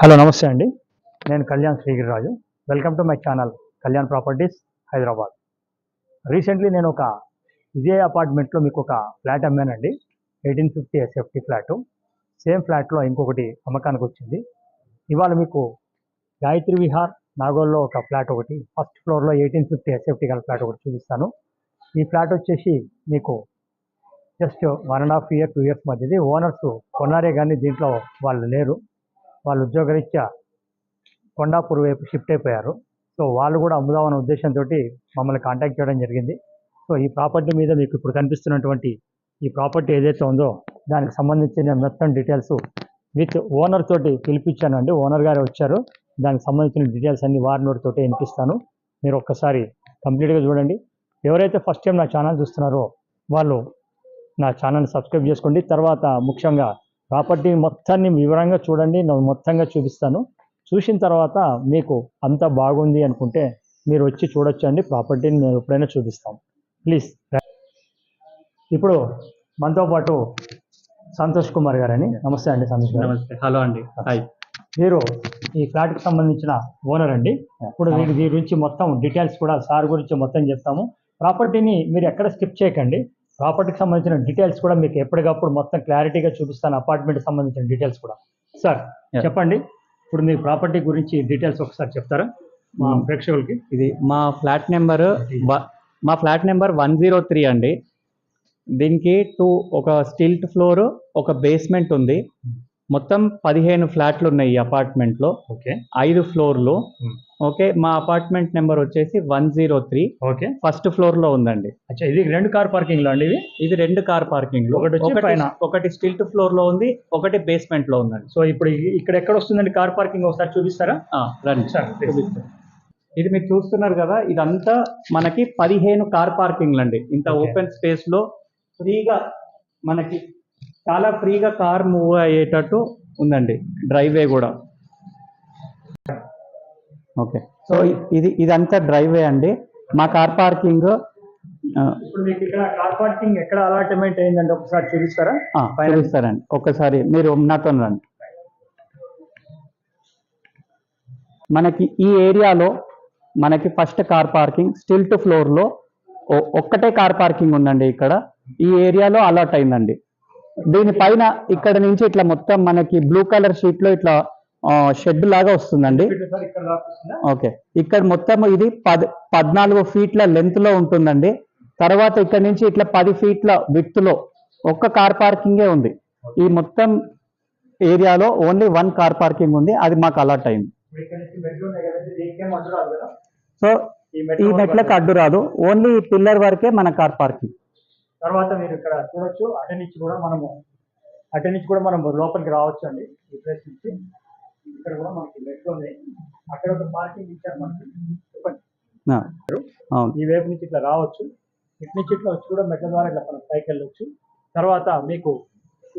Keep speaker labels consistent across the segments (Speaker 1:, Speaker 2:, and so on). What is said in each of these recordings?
Speaker 1: Hello నమస్తే అండి. నేను Kalyan Srigiriraju. Welcome to my channel Kalyan properties Hyderabad recently నేను ఒక ఇదే అపార్ట్మెంట్లో మీకు ఒక flat అమ్మానండి. Eighteen fifty SFT flat same ఫ్లాట్లో ఇంకొకటి అమ్మకానికి వచ్చింది. ఇవాళ మీకు గాయత్రి విహార్ నాగోల్లో ఒక ఫ్లాట్ ఒకటి ఫస్ట్ ఫ్లోర్లో ఎయిటీన్ ఫిఫ్టీ ఎస్ఎఫ్టీ గల ఫ్లాట్ ఒకటి చూపిస్తాను. ఈ ఫ్లాట్ వచ్చేసి మీకు just one and half year two years మధ్యది. Owners కొన్నారే కానీ దీంట్లో వాళ్ళు లేరు. వాళ్ళు ఉద్యోగరీత్యా కొండాపూర్ వైపు షిఫ్ట్ అయిపోయారు. సో వాళ్ళు కూడా అమ్ముదామనే ఉద్దేశంతో మమ్మల్ని కాంటాక్ట్ చేయడం జరిగింది. సో ఈ ప్రాపర్టీ మీద మీకు ఇప్పుడు కనిపిస్తున్నటువంటి ఈ ప్రాపర్టీ ఏదైతే ఉందో దానికి సంబంధించిన మొత్తం డీటెయిల్స్ విత్ ఓనర్ తోటి పిలిపించానండి ఓనర్ గారు వచ్చారు. దానికి సంబంధించిన డీటెయిల్స్ అన్ని వారి నోటి తోటి వినిపిస్తాను. మీరు ఒక్కసారి కంప్లీట్గా చూడండి. ఎవరైతే ఫస్ట్ టైం నా ఛానల్ చూస్తున్నారో వాళ్ళు నా ఛానల్ సబ్స్క్రైబ్ చేసుకోండి. తర్వాత ముఖ్యంగా ప్రాపర్టీ మొత్తాన్ని వివరంగా చూడండి నేను మొత్తంగా చూపిస్తాను. చూసిన తర్వాత మీకు అంతా బాగుంది అనుకుంటే మీరు వచ్చి చూడొచ్చు అండి ప్రాపర్టీని మేము ఎప్పుడైనా చూపిస్తాం. ప్లీజ్. ఇప్పుడు మనతో పాటు సంతోష్ కుమార్ గారని. నమస్తే అండి సంతోష్ గారు.
Speaker 2: నమస్తే. హలో అండి. హాయ్
Speaker 1: మీరు ఈ ఫ్లాట్కి సంబంధించిన ఓనర్ అండి. ఇప్పుడు దీని గురించి మొత్తం డీటెయిల్స్ కూడా సార్ గురించి మొత్తం చెప్తాము. ప్రాపర్టీని మీరు ఎక్కడ స్కిప్ చేయకండి. ప్రాపర్టీకి సంబంధించిన డీటెయిల్స్ కూడా మీకు ఎప్పటికప్పుడు మొత్తం క్లారిటీగా చూపిస్తాను అపార్ట్మెంట్కి సంబంధించిన డీటెయిల్స్ కూడా. సార్. చెప్పండి. ఇప్పుడు మీ ప్రాపర్టీ గురించి డీటెయిల్స్ ఒకసారి చెప్తారా? మా
Speaker 2: Hmm.
Speaker 1: ప్రేక్షకులకి.
Speaker 2: ఇది మా ఫ్లాట్ నెంబర్ మా flat number one zero three అండి. దీనికి టూ ఒక స్టిల్ట్ ఫ్లోర్ ఒక బేస్మెంట్ ఉంది. మొత్తం పదిహేను ఫ్లాట్లు ఉన్నాయి ఈ అపార్ట్మెంట్లో.
Speaker 1: ఓకే.
Speaker 2: ఐదు ఫ్లోర్లు.
Speaker 1: Hmm.
Speaker 2: ఓకే మా అపార్ట్మెంట్ నెంబర్ వచ్చేసి one zero three.
Speaker 1: Okay.
Speaker 2: First ఫ్లోర్లో ఉందండి.
Speaker 1: అచ్చా ఇది రెండు కార్ పార్కింగ్లో అండి ఇది
Speaker 2: ఇది రెండు కార్ పార్కింగ్
Speaker 1: ఒకటి వచ్చి పైన.
Speaker 2: ఒకటి స్టిల్ట్ ఫ్లోర్లో ఉంది ఒకటి బేస్మెంట్లో ఉందండి.
Speaker 1: సో ఇప్పుడు ఇక్కడ ఎక్కడ వస్తుందండి కార్ పార్కింగ్ ఒకసారి చూపిస్తారా?
Speaker 2: రండి.
Speaker 1: సార్
Speaker 2: చూపిస్తాను. ఇది మీరు చూస్తున్నారు కదా ఇదంతా మనకి పదిహేను కార్ పార్కింగ్లు అండి ఇంత. ఓపెన్ స్పేస్లో ఫ్రీగా మనకి చాలా ఫ్రీగా కార్ మూవ్ అయ్యేటట్టు ఉందండి. డ్రైవే కూడా. ఓకే. సో ఇది ఇదంతా డ్రైవే అండి. మా కార్ పార్కింగ్
Speaker 1: ఇప్పుడు మీకు ఇక్కడ కార్ పార్కింగ్ ఎక్కడ అలాట్మెంట్ అయిందండి? ఒకసారి చూపిస్తారా.
Speaker 2: చూపిస్తారండి. ఒక్కసారి మీరు నాతో రండి. మనకి ఈ ఏరియాలో మనకి ఫస్ట్ కార్ పార్కింగ్ స్టిల్ట్ ఫ్లోర్లో ఒక్కటే కార్ పార్కింగ్ ఉందండి ఇక్కడ. ఈ ఏరియాలో అలాట్ అయిందండి. దీనిపైన ఇక్కడ నుంచి ఇట్లా మొత్తం మనకి బ్లూ కలర్ షీట్లో ఇట్లా షెడ్ లాగా వస్తుందండి. ఓకే. ఇక్కడ మొత్తం ఇది పద్ పద్నాలుగు ఫీట్ల లెంత్లో ఉంటుందండి. తర్వాత ఇక్కడ నుంచి ఇట్లా పది ఫీట్ల విత్లో ఒక్క కార్ పార్కింగే ఉంది. ఈ మొత్తం ఏరియాలో ఓన్లీ వన్ కార్ పార్కింగ్ ఉంది. అది మాకు అలాట్ అయింది. సో
Speaker 1: ఈ
Speaker 2: ఈ
Speaker 1: మెట్ల
Speaker 2: మెట్లకు అడ్డు రాదు. ఓన్లీ పిల్లర్ వరకే మన కార్ పార్కింగ్.
Speaker 1: తర్వాత మీరు ఇక్కడ చూడొచ్చు అటు నుంచి కూడా మనము అటు నుంచి కూడా మనం లోపలికి రావచ్చు అండి ఈ ప్లేస్ నుంచి. ఇక్కడ కూడా మనకి అక్కడ ఒక పార్కింగ్ ఇచ్చారు మనకి.
Speaker 2: అవును.
Speaker 1: ఈ వైపు నుంచి ఇట్లా రావచ్చు. ఇటు నుంచి ఇట్లా వచ్చి కూడా మెట్ల ద్వారా ఇట్లా మనం పైకి వెళ్ళొచ్చు. తర్వాత మీకు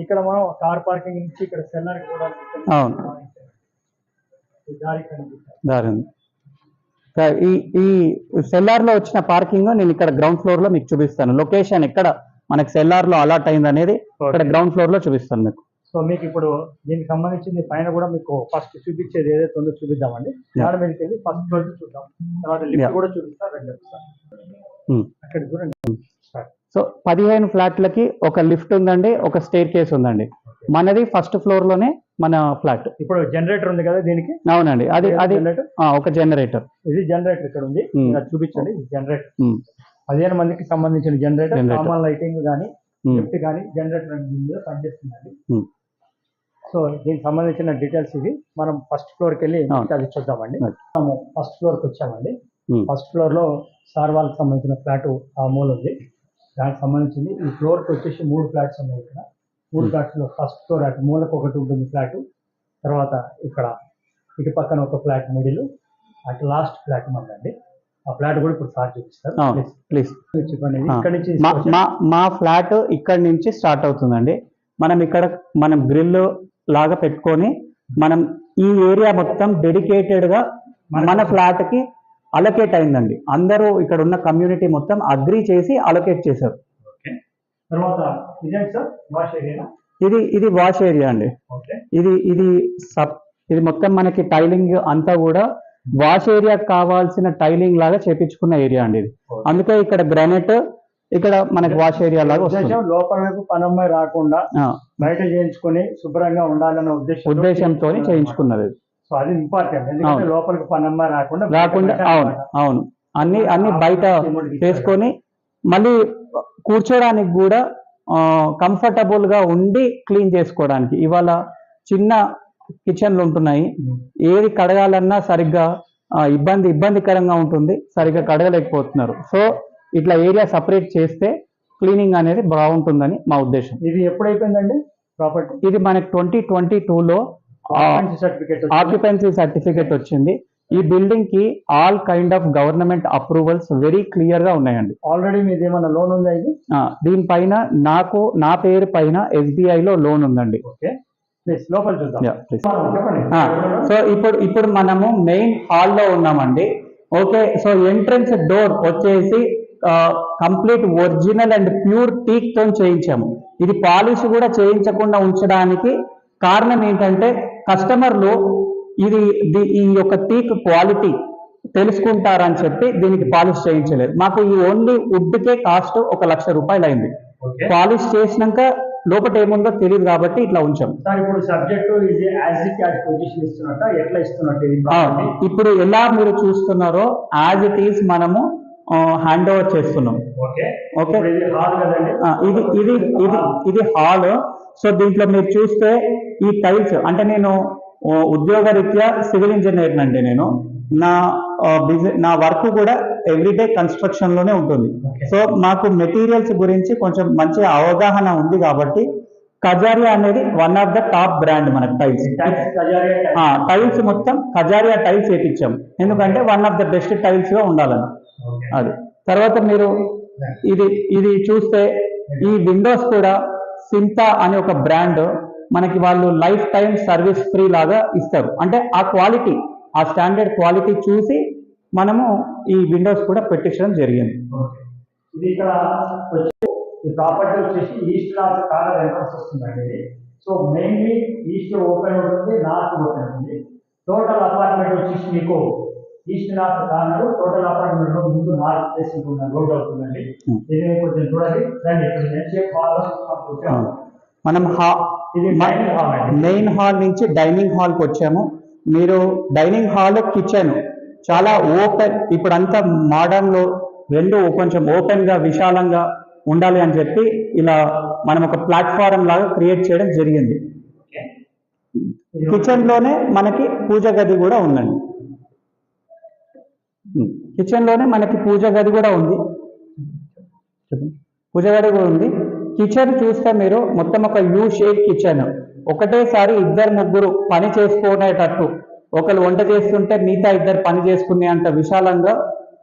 Speaker 1: ఇక్కడ మనం కార్ పార్కింగ్ నుంచి ఇక్కడ సెల్లర్ కూడా
Speaker 2: అవును.
Speaker 1: దారి
Speaker 2: ఈ ఈ సెల్లార్లో వచ్చిన పార్కింగ్ నేను ఇక్కడ గ్రౌండ్ ఫ్లోర్లో మీకు చూపిస్తాను. లొకేషన్ ఎక్కడ మనకి సెల్లార్లో అలాట్ అయింది అనేది ఇక్కడ. గ్రౌండ్ ఫ్లోర్లో చూపిస్తాను మీకు.
Speaker 1: సో మీకు ఇప్పుడు దీనికి సంబంధించింది పైన కూడా మీకు ఫస్ట్ చూపించేది ఏదైతే ఉందో చూపిద్దామండి. దాని మీదకి వెళ్ళి ఫస్ట్ ఫ్లోర్ చూద్దాం. తర్వాత లిఫ్ట్. కూడా చూపిస్తా రండి.
Speaker 2: Hmm.
Speaker 1: అక్కడ చూడండి.
Speaker 2: సో పదిహేను ఫ్లాట్లకి ఒక లిఫ్ట్ ఉందండి ఒక స్టేర్ కేస్ ఉందండి. మనది ఫస్ట్ ఫ్లోర్లోనే మన ఫ్లాట్.
Speaker 1: ఇప్పుడు జనరేటర్ ఉంది కదా దీనికి?
Speaker 2: అవునండి. అది అది ఒక జనరేటర్
Speaker 1: ఇది జనరేటర్ ఇక్కడ ఉంది.
Speaker 2: Hmm.
Speaker 1: చూపించండి జనరేటర్ పదిహేను మందికి సంబంధించిన జనరేటర్. కామన్ లైటింగ్ కానీ లిఫ్ట్ కానీ జనరేటర్ పనిచేస్తుందండి.
Speaker 2: Hmm.
Speaker 1: సో దీనికి సంబంధించిన డీటెయిల్స్ ఇవి. మనం ఫస్ట్ ఫ్లోర్కి వెళ్ళి. అది చూద్దామండి. మనము ఫస్ట్ ఫ్లోర్కి వచ్చామండి. ఫస్ట్ ఫ్లోర్లో సార్ వాళ్ళకి సంబంధించిన ఫ్లాట్ ఆ మూల ఉంది. దానికి సంబంధించింది ఈ ఫ్లోర్కి వచ్చేసి మూడు ఫ్లాట్స్ ఉన్నాయి ఇక్కడ. మూడు. ఫ్లాట్స్లో ఫస్ట్ ఫ్లోర్ అటు మూలకు ఒకటి ఉంటుంది ఫ్లాట్ తర్వాత ఇక్కడ ఇటు పక్కన ఒక ఫ్లాట్ మిడిల్ అటు లాస్ట్ ఫ్లాట్ మందండి ఆ ఫ్లాట్ కూడా ఇప్పుడు సార్ చూపిస్తారు.
Speaker 2: ప్లీజ్
Speaker 1: చెప్పండి. ఇక్కడ నుంచి
Speaker 2: మా ఫ్లాట్ ఇక్కడ నుంచి స్టార్ట్ అవుతుందండి. మనం ఇక్కడ మనం గ్రిల్ లాగా పెట్టుకొని మనం ఈ ఏరియా మొత్తం డెడికేటెడ్గా మన ఫ్లాట్కి అలొకేట్ అయిందండి. అందరూ ఇక్కడ ఉన్న కమ్యూనిటీ మొత్తం అగ్రి చేసి అలొకేట్ చేశారు. ఇది ఇది వాష్ ఏరియా అండి. ఇది ఇది సబ్ ఇది మొత్తం మనకి టైలింగ్ అంతా కూడా వాష్ ఏరియా కావాల్సిన టైలింగ్ లాగా చేపించుకున్న ఏరియా అండి ఇది. అందుకే ఇక్కడ గ్రానైట్ ఇక్కడ మనకి వాష్ ఏరియా లాగా వస్తుంది.
Speaker 1: ఉద్దేశం లోపల వైపు పనమ్మాయి రాకుండా బయట చేయించుకొని శుభ్రంగా ఉండాలన్న ఉద్దేశం
Speaker 2: ఉద్దేశంతో చేయించుకున్నది.
Speaker 1: సో అది ఇంపార్టెంట్. ఎందుకంటే. లోపలికి పనమ్మాయి రాకుండా
Speaker 2: రాకుండా అవును అవును. అన్ని అన్ని బయట చేసుకొని మళ్ళీ కూర్చోడానికి కూడా కంఫర్టబుల్గా ఉండి క్లీన్ చేసుకోవడానికి. ఇవాళ చిన్న కిచెన్లు ఉంటున్నాయి. ఏది కడగాలన్నా సరిగ్గా ఇబ్బంది ఇబ్బందికరంగా ఉంటుంది. సరిగ్గా కడగలేకపోతున్నారు. సో ఇట్లా ఏరియా సపరేట్ చేస్తే క్లీనింగ్ అనేది బాగుంటుందని మా ఉద్దేశం.
Speaker 1: ఇది ఎప్పుడైపోయిందండి ప్రాపర్టీ?
Speaker 2: ఇది మనకి ట్వంటీ ట్వంటీ టూలో
Speaker 1: సర్టిఫికేట్
Speaker 2: ఆక్యుపెన్సీ సర్టిఫికేట్ వచ్చింది? ఈ బిల్డింగ్కి all kind of government approvals very క్లియర్గా ఉన్నాయండి.
Speaker 1: ఆల్రెడీ మీది ఏమైనా లోన్ ఉందా ఇది?
Speaker 2: దీనిపైన నాకు నా పేరు పైన SBI లో లోన్ ఉందండి. సో ఇప్పుడు ఇప్పుడు మనము మెయిన్ హాల్లో ఉన్నామండి. ఓకే సో ఎంట్రన్స్ డోర్ వచ్చేసి కంప్లీట్ ఒరిజినల్ అండ్ ప్యూర్ టీక్తో చేయించాము. ఇది పాలిష్ కూడా చేయించకుండా ఉంచడానికి కారణం ఏంటంటే కస్టమర్లు ఇది ఈ యొక్క టీక్ క్వాలిటీ తెలుసుకుంటారని చెప్పి దీనికి పాలిష్ చేయించలేదు. మాకు ఈ ఓన్లీ వుడ్కే కాస్ట్ ఒక లక్ష రూపాయలు అయింది పాలిష్ చేసినాక లోపల ఏముందో తెలియదు కాబట్టి ఇట్లా ఉంచాం
Speaker 1: ఇప్పుడు సబ్జెక్ట్?
Speaker 2: ఇప్పుడు ఎలా మీరు చూస్తున్నారో యాజ్ ఇట్ ఈస్ మనము హ్యాండ్ ఓవర్ చేస్తున్నాం.
Speaker 1: ఓకే. ఇది
Speaker 2: ఇది ఇది ఇది హాల్ సో దీంట్లో మీరు చూస్తే ఈ టైల్స్ అంటే నేను ఉద్యోగరీత్యా సివిల్ ఇంజనీర్ అండి నేను. నా బిజినెస్ నా వర్క్ కూడా ఎవ్రీడే కన్స్ట్రక్షన్లోనే ఉంటుంది. సో మాకు మెటీరియల్స్ గురించి కొంచెం మంచి అవగాహన ఉంది కాబట్టి కజారియా అనేది one of the top brand మనకి టైల్స్
Speaker 1: కజారియా.
Speaker 2: టైల్స్ మొత్తం ఖజారియా టైల్స్ వేయించాం ఎందుకంటే వన్ ఆఫ్ ద బెస్ట్ టైల్స్గా ఉండాలని. అది. తర్వాత మీరు ఇది ఇది చూస్తే ఈ విండోస్ కూడా సింతా అనే ఒక బ్రాండ్ మనకి వాళ్ళు లైఫ్ టైం సర్వీస్ ఫ్రీ లాగా ఇస్తారు. అంటే ఆ క్వాలిటీ ఆ స్టాండర్డ్ క్వాలిటీ చూసి మనము ఈ విండోస్ కూడా పెట్టించడం జరిగింది.
Speaker 1: ఓకే. ఇది ఇక్కడ వచ్చి ఈ ప్రాపర్టీ వచ్చేసి ఈస్ట్ నార్త్ కార్నర్ ఎంట్రన్స్ వస్తుందండి ఇది సో మెయిన్లీ ఈస్ట్ ఓపెన్ ఉంటుంది నార్త్ ఓపెన్ ఉంటుంది టోటల్ అపార్ట్మెంట్ వచ్చేసి మీకు ఈస్ట్ నార్త్ కార్నర్ టోటల్ అపార్ట్మెంట్లో ముందు నార్త్ ఉన్న రోడ్ అవుతుందండి. ఇది కొంచెం చూడండి. రండి వచ్చాము
Speaker 2: మనం. మెయిన్ హాల్ నుంచి డైనింగ్ హాల్కి వచ్చాము. మీరు డైనింగ్ హాల్ కిచెన్ చాలా ఓపెన్ ఇప్పుడు అంతా మోడర్న్లో రెండు కొంచెం ఓపెన్గా విశాలంగా ఉండాలి అని చెప్పి ఇలా మనం ఒక ప్లాట్ఫారం లాగా క్రియేట్ చేయడం జరిగింది.
Speaker 1: ఓకే. ఇది
Speaker 2: కిచెన్లోనే మనకి పూజ గది కూడా ఉందండి. కిచెన్లోనే మనకి పూజ గది కూడా ఉంది. పూజ గది కూడా ఉంది. కిచెన్ చూస్తే మీరు మొత్తం ఒక యూ షేప్ కిచెన్ ఒకటేసారి ఇద్దరు ముగ్గురు పని చేసుకునేటట్టు. ఒకరు వంట చేస్తుంటే మిగతా ఇద్దరు పని చేసుకునే అంత విశాలంగా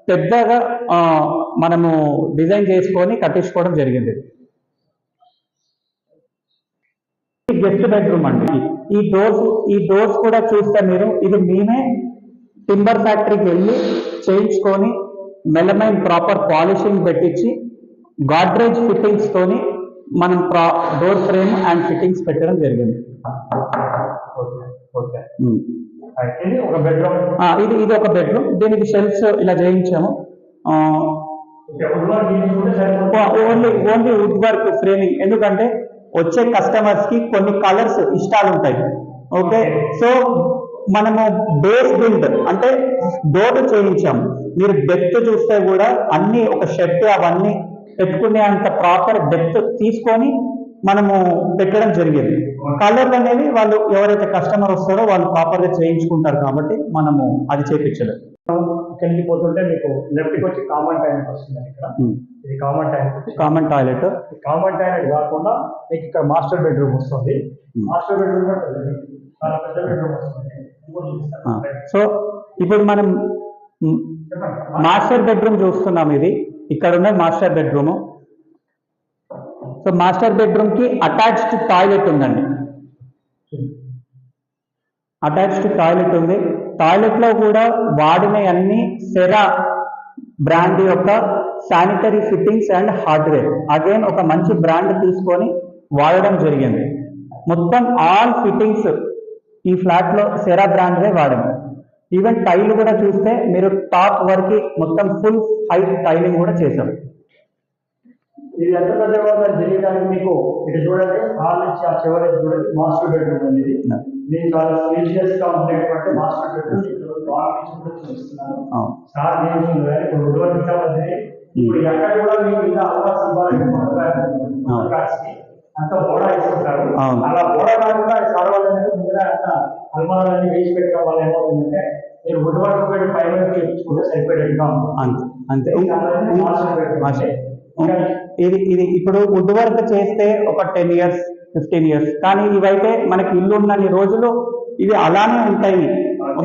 Speaker 2: పెద్దగా మనము డిజైన్ చేసుకొని కట్టించుకోవడం జరిగింది. గెస్ట్ బెడ్రూమ్ అండి. ఈ డోర్స్ ఈ డోర్స్ కూడా చూస్తే మీరు ఇది మేమే టింబర్ ఫ్యాక్టరీకి వెళ్ళి చేయించుకొని మెలమైన్ ప్రాపర్ పాలిషింగ్ పెట్టించి గాడ్రేజ్ ఫిట్టింగ్స్ తోని మనం ప్రా డోర్ ఫ్రేమ్ అండ్ ఫిట్టింగ్స్ పెట్టడం జరిగింది.
Speaker 1: ఇది ఒక బెడ్రూమ్.
Speaker 2: ఆ, ఇది ఇది ఒక బెడ్రూమ్. దీనికి షెల్ఫ్స్ ఇలా చేయించాము. Only only wood work framing ఎందుకంటే వచ్చే కస్టమర్స్కి కొన్ని కలర్స్ ఇష్టాలు ఉంటాయి ఓకే. సో మనము బేస్ బిల్డ్ అంటే డోర్ చేయించాము. మీరు డెప్త్ చూస్తే కూడా అన్ని ఒక షెడ్ అవన్నీ పెట్టుకునే అంత ప్రాపర్ డెప్త్ తీసుకొని మనము పెట్టడం జరిగింది. కలర్లు అనేవి వాళ్ళు ఎవరైతే కస్టమర్ వస్తారో వాళ్ళు ప్రాపర్గా చేయించుకుంటారు కాబట్టి మనము అది చేయించలేదు
Speaker 1: ఇక్కడికి పోతుంటే మీకు లెఫ్ట్కి వచ్చి కామన్ టాయిలెట్ వస్తుంది ఇక్కడ. ఇది common toilet
Speaker 2: common toilet
Speaker 1: common toilet కాకుండా మీకు ఇక్కడ మాస్టర్ బెడ్రూమ్ వస్తుంది.
Speaker 2: Hmm.
Speaker 1: మాస్టర్ బెడ్రూమ్ కూడా పెద్దది. చాలా పెద్ద బెడ్రూమ్ వస్తుంది.
Speaker 2: సో ఇప్పుడు మనం మాస్టర్ బెడ్రూమ్ చూస్తున్నాం ఇది. ఇక్కడ ఉన్న మాస్టర్ బెడ్రూమ్. సో మాస్టర్ బెడ్రూమ్కి అటాచ్డ్ టాయిలెట్ ఉందండి. అటాచ్డ్ టాయిలెట్ ఉంది. టాయిలెట్లో కూడా వాడిన అన్ని సెరా బ్రాండ్ యొక్క sanitary fittings and hardware. Again ఒక మంచి బ్రాండ్ తీసుకొని వాడడం జరిగింది. మొత్తం ఆల్ ఫిట్టింగ్స్ ఈ ఫ్లాట్లో సెరా బ్రాండ్వే వాడాము. ఈవెన్ టైల్ కూడా చూస్తే మీరు టాప్ వరకు మొత్తం ఫుల్ హైట్ టైలింగ్ కూడా చేశాం.
Speaker 1: ఇది ఎంత పెద్దగా ఉందో తెలియడానికి మీకు ఇటు చూడండి. హాల్ నుంచి ఆ చివరి చూడండి. మాస్టర్ బెడ్రూమ్ ఉంది ఇది. ఇది చాలా స్పేషియస్గా ఉండేటువంటి మాస్టర్ బెడ్రూమ్ కూడా చూపిస్తున్నాను. సార్ నేను ఇప్పుడు ఇచ్చామని ఇప్పుడు ఎక్కడ కూడా మీకు ఇంకా అవకాశం అంత బోడా ఇస్తుంటారు. అలా బోడా కాకుండా అంత అల్మారాలన్నీ వేసి పెట్టడం వల్ల ఏమవుతుందంటే మీరు ఉద్యోగం పెట్టి పైన చేయించుకుంటే సరిపోయేట్టుగా ఉంటుంది
Speaker 2: అంతే అంతే.
Speaker 1: ఇది
Speaker 2: ఇది ఇది ఇప్పుడు వుడ్ వర్క్ చేస్తే ఒక టెన్ ఇయర్స్ ఫిఫ్టీన్ ఇయర్స్ కానీ ఇవైతే మనకి ఇల్లు ఉన్నన్ని రోజులు ఇవి అలానే ఉంటాయి.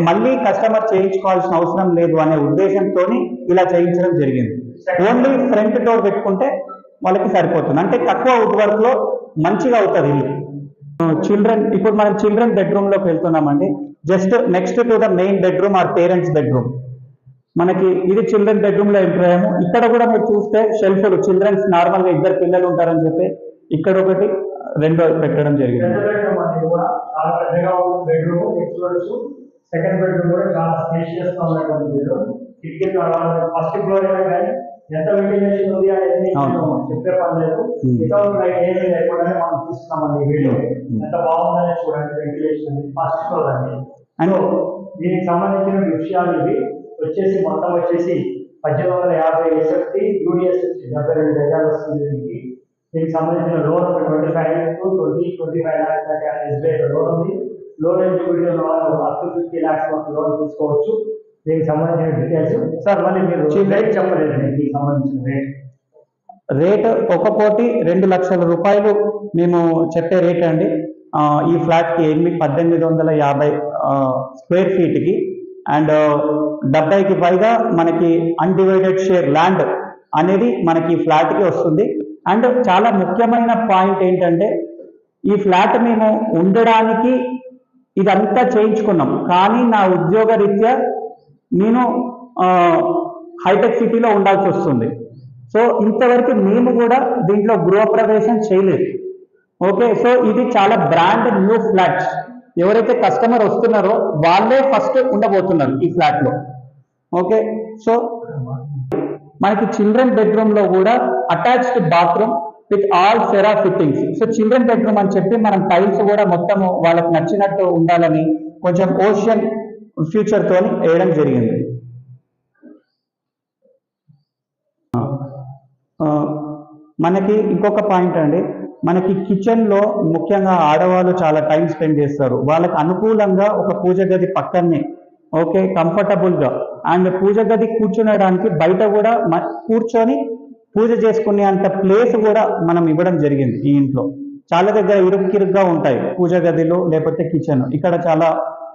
Speaker 2: మళ్ళీ కస్టమర్ చేయించుకోవాల్సిన అవసరం లేదు అనే ఉద్దేశంతో ఇలా చేయించడం జరిగింది. ఓన్లీ ఫ్రంట్ డోర్ పెట్టుకుంటే వాళ్ళకి సరిపోతుంది. అంటే తక్కువ వుడ్ వర్క్లో మంచిగా అవుతుంది ఇల్లు. చిల్డ్రన్ ఇప్పుడు మనం చిల్డ్రన్ బెడ్రూమ్లోకి వెళ్తున్నామండి. Just next to the main bedroom or parents bedroom మనకి ఇది చిల్డ్రన్ బెడ్రూమ్లో ఎంటర్ ఇక్కడ కూడా మీరు చూస్తే షెల్ఫ్లు చిల్డ్రన్స్ నార్మల్గా ఇద్దరు పిల్లలు ఉంటారని చెప్పి ఇక్కడ ఒకటి రెండో పెట్టడం జరిగింది.
Speaker 1: బెడ్రూమ్ సెకండ్ బెడ్రూమ్ కూడా. చాలా స్పేషియస్గా ఉన్నటువంటి ఫస్ట్ ఫ్లోర్ కానీ ఎంత వెంటిలేషన్ ఉంది. నేను చెప్పే పని లేదు. వితౌట్ లైట్ ఏమీ లేకుండానే మనం చూస్తున్నామండి వీడియో. ఎంత బాగుందని చూడండి వెంటిలేషన్ ఫస్ట్ ఫ్లోర్ అండి సో దీనికి సంబంధించిన విషయాలు ఇవి. వచ్చేసి మొత్తం వచ్చేసి పద్దెనిమిది వందల యాభై ఎస్ఎఫ్టీ యూడిఎస్ డెబ్బై రెండు గజాలు వస్తుంది దీనికి. దీనికి సంబంధించిన లోన్ ఒక twenty five to twenty twenty five lakhs దాకా ఎస్బీఐ లోన్ ఉంది. లోన్ ఎలిజిబిలిటీ ఉన్న వాళ్ళు అప్ టు ఫిఫ్టీ ల్యాక్స్ వరకు లోన్ తీసుకోవచ్చు. దీనికి సంబంధించిన డీటెయిల్స్ సార్ మళ్ళీ మీరు రేట్. చెప్పలేదు దీనికి సంబంధించిన రేట్
Speaker 2: రేట్ ఒక కోటి రెండు లక్షల రూపాయలు మేము చెప్పే రేట్ అండి. ఈ ఫ్లాట్కి ఎనిమిది పద్దెనిమిది వందల యాభై స్క్వేర్ ఫీట్కి అండ్ డెబ్బైకి పైగా మనకి అన్డివైడెడ్ షేర్ ల్యాండ్ అనేది మనకి ఈ ఫ్లాట్కి వస్తుంది. అండ్ చాలా ముఖ్యమైన పాయింట్ ఏంటంటే ఈ ఫ్లాట్ మేము ఉండడానికి ఇదంతా చేయించుకున్నాం. కానీ నా ఉద్యోగ రీత్యా నేను హైటెక్ సిటీలో ఉండాల్సి వస్తుంది. సో ఇంతవరకు మేము కూడా దీంట్లో గృహప్రవేశం చేయలేదు. ఓకే సో ఇది చాలా బ్రాండ్ న్యూ ఫ్లాట్స్ ఎవరైతే కస్టమర్ వస్తున్నారో వాళ్ళే ఫస్ట్ ఉండబోతున్నారు ఈ ఫ్లాట్లో. ఓకే సో మనకి చిల్డ్రన్ బెడ్రూమ్లో కూడా attached bathroom with all Cera fittings. So children bedroom అని చెప్పి మనం టైల్స్ కూడా మొత్తం వాళ్ళకి నచ్చినట్టు ఉండాలని కొంచెం ఓషియన్ ఫ్యూచర్ వేయడం జరిగింది. మనకి ఇంకొక పాయింట్ అండి. మనకి కిచెన్లో ముఖ్యంగా ఆడవాళ్ళు చాలా టైం స్పెండ్ చేస్తారు. వాళ్ళకి అనుకూలంగా ఒక పూజ గది పక్కనే ఓకే కంఫర్టబుల్గా. అండ్ పూజ గది కూర్చునడానికి బయట కూడా కూర్చొని పూజ చేసుకునే అంత ప్లేస్ కూడా మనం ఇవ్వడం జరిగింది ఈ ఇంట్లో. చాలా దగ్గర ఇరుక్కిరుగ్గా ఉంటాయి పూజ గదిలో లేకపోతే కిచెన్ ఇక్కడ చాలా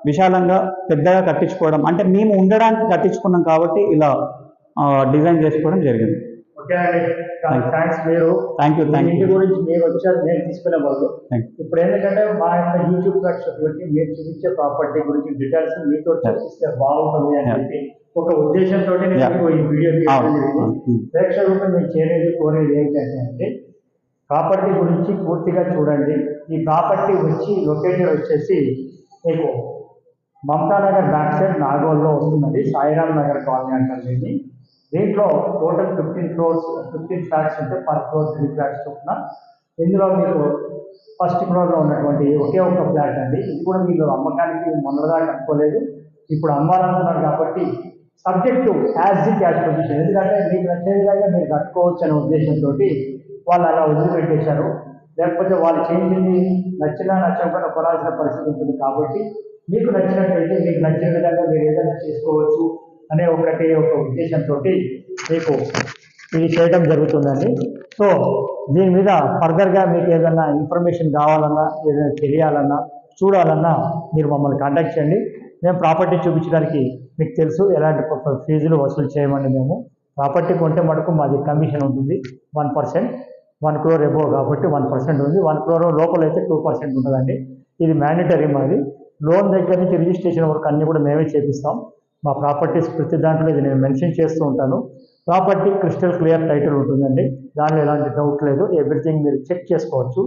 Speaker 2: విశాలంగా పెద్దగా కట్టించుకోవడం. అంటే మేము ఉండడానికి కట్టించుకున్నాం కాబట్టి ఇలా డిజైన్ చేసుకోవడం జరిగింది.
Speaker 1: ఓకే అండి. థ్యాంక్స్ మీరు.
Speaker 2: థ్యాంక్ యూ థ్యాంక్
Speaker 1: గురించి మీరు వచ్చారు నేను తీసుకునే వాళ్ళు ఇప్పుడు ఏంటంటే మా యొక్క యూట్యూబ్ ప్రేక్షకులకి మీరు చూపించే ప్రాపర్టీ గురించి డీటెయిల్స్ మీతో చర్చిస్తే బాగుంటుంది అని. చెప్పి ఒక ఉద్దేశంతో నేను ఈ వీడియో.
Speaker 2: అవును.
Speaker 1: ప్రేక్షకులకు మీరు చేరేది కోరేది ఏంటంటే అంటే ప్రాపర్టీ గురించి పూర్తిగా చూడండి. ఈ ప్రాపర్టీ వచ్చి లొకేషన్ వచ్చేసి మీకు మమతా నగర్ బ్యాక్ సైడ్ నాగోల్లో వస్తుందండి సాయిరామ్ నగర్ కాలనీ అంటారు దీన్ని. దీంట్లో total fifteen floors fifteen flats ఉంటే పర్ ఫ్లోర్ త్రీ ఫ్లాట్స్ చొప్పున. ఇందులో మీకు ఫస్ట్ ఫ్లోర్లో ఉన్నటువంటి ఒకే ఒక ఫ్లాట్ అండి. ఇది కూడా మీరు అమ్మకానికి మొన్నదాకా అనుకోలేదు. ఇప్పుడు అమ్మాలనుకున్నారు కాబట్టి subject as it as position ఎందుకంటే మీకు నచ్చే మీరు కట్టుకోవచ్చు అనే ఉద్దేశంతో వాళ్ళు అలా వదిలిపెట్టేశారు. లేకపోతే వాళ్ళు చేయించింది నచ్చినా నచ్చకుండా కొనాల్సిన పరిస్థితి ఉంటుంది కాబట్టి మీకు నచ్చినట్లయితే మీకు నచ్చిన విధంగా మీరు ఏదైనా చేసుకోవచ్చు అనే ఒకటి ఒక ఉద్దేశంతో మీకు ఇది చేయడం జరుగుతుందండి. సో దీని మీద ఫర్దర్గా మీకు ఏదైనా ఇన్ఫర్మేషన్ కావాలన్నా ఏదైనా తెలియాలన్నా చూడాలన్నా మీరు మమ్మల్ని కాంటాక్ట్ చేయండి. మేము ప్రాపర్టీ చూపించడానికి మీకు తెలుసు ఎలాంటి ఫీజులు వసూలు చేయమండి మేము. ప్రాపర్టీ కొంటే మటుకు మాది కమిషన్ ఉంటుంది one percent. One crore above కాబట్టి వన్ పర్సెంట్ ఉంది. వన్ క్రోర్ లోపల అయితే టూ పర్సెంట్ ఉంటుందండి. ఇది మ్యాండేటరీ మాది. లోన్ దగ్గర నుంచి రిజిస్ట్రేషన్ వరకు అన్నీ కూడా మేమే చేపిస్తాం. మా ప్రాపర్టీస్ ప్రతి దాంట్లో ఇది నేను మెన్షన్ చేస్తూ ఉంటాను. ప్రాపర్టీ క్రిస్టల్ క్లియర్ టైటిల్ ఉంటుందండి. దానిలో ఎలాంటి డౌట్ లేదు. ఎవ్రీథింగ్ మీరు చెక్ చేసుకోవచ్చు.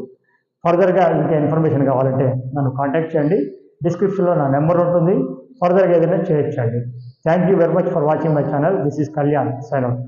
Speaker 1: ఫర్దర్గా ఇంకా ఇన్ఫర్మేషన్ కావాలంటే నన్ను కాంటాక్ట్ చేయండి. డిస్క్రిప్షన్లో నా నెంబర్ ఉంటుంది. ఫర్దర్గా ఏదైనా చేయొచ్చండి. Thank you very much for watching my channel. This is Kalyan. Sign out.